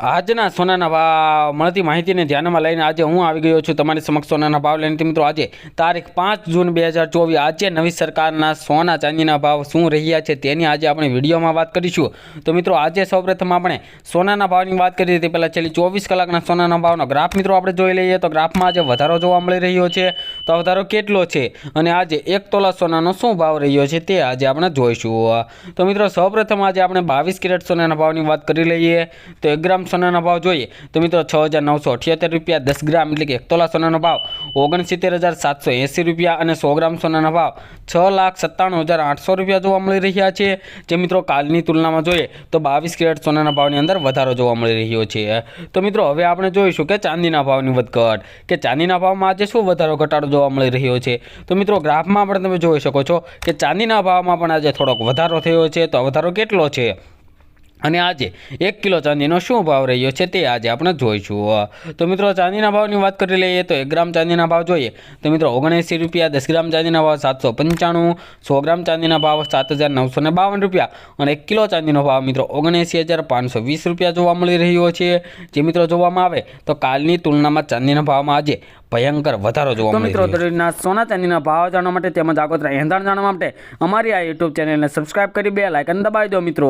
આજના સોનાના ભાવ મળતી માહિતીને ધ્યાનમાં લઈને આજે હું આવી ગયો છું તમારી સમક્ષ સોનાના ભાવ લઈને. મિત્રો, આજે તારીખ પાંચ જૂન બે હજાર ચોવીસ, આજે નવી સરકારના સોના ચાંદીના ભાવ શું રહ્યા છે તેની આજે આપણે વિડીયોમાં વાત કરીશું. તો મિત્રો, આજે સૌપ્રથમ આપણે સોનાના ભાવની વાત કરીએ હતી પહેલાં છેલ્લી ચોવીસ કલાકના સોનાના ભાવનો ગ્રાફ મિત્રો આપણે જોઈ લઈએ. તો ગ્રાફમાં આજે વધારો જોવા મળી રહ્યો છે. તો વધારો કેટલો છે? અને આજે એક તોલા સોનાનો શું ભાવ રહ્યો છે તે આજે આપણે જોઈશું. તો મિત્રો, સૌપ્રથમ આજે આપણે બાવીસ કેરેટ સોનાના ભાવની વાત કરી લઈએ તો એક ગ્રામ સોનાના ભાવ જોઈએ. તો મિત્રો, છ હજાર નવસો અઠ્યોતેર રૂપિયા દસ ગ્રામ એટલે કે એક તોલા સોનાનો ભાવ. ઓગણસિત્તેર હજાર સાતસો એંસી રૂપિયા અને સો ગ્રામ સોનાના ભાવ. છ લાખ સત્તાણું હજાર આઠસો રૂપિયા જોવા મળી રહ્યા છે. જે મિત્રો, કાલની તુલનામાં જોઈએ તો બાવીસ કેરેટ સોનાના ભાવની અંદર વધારો જોવા મળી રહ્યો છે. તો મિત્રો, હવે આપણે જોઈશું કે ચાંદીના ભાવની વધઘટ. કે ચાંદીના ભાવમાં આજે શું વધારો, ઘટાડો જોવા મળી રહ્યો છે. તો મિત્રો, ગ્રાફમાં પણ તમે જોઈ શકો છો કે ચાંદીના ભાવમાં પણ આજે થોડોક વધારો થયો છે. તો વધારો કેટલો છે? અને આજે એક કિલો ચાંદીનો શું ભાવ રહ્યો છે તે આજે આપણે જોઈશું. તો મિત્રો ચાંદીના ભાવની વાત કરી લઈએ તો એક ગ્રામ ચાંદીના ભાવ જોઈએ. તો મિત્રો ઓગણએંસી રૂપિયા દસ ગ્રામ ચાંદીના ભાવ સાતસો પંચાણું સો ગ્રામ ચાંદીના ભાવ સાત હજાર નવસો ને બાવન રૂપિયા અને એક કિલો ચાંદીનો ભાવ મિત્રો ઓગણએંસી હજાર પાંચસો વીસ રૂપિયા જોવા મળી રહ્યો છે. જે મિત્રો જોવામાં આવે તો કાલની તુલનામાં ચાંદીના ભાવમાં આજે ભયંકર વધારો જોવા મળી મિત્રો સોના ચાંદીના ભાવ જાણવા માટે તેમજ આગોતરા એંધાણ જાણવા માટે અમારી આ યુટ્યુબ ચેનલને સબસ્ક્રાઇબ કરી બે લાઇકન દબાવી દો મિત્રો.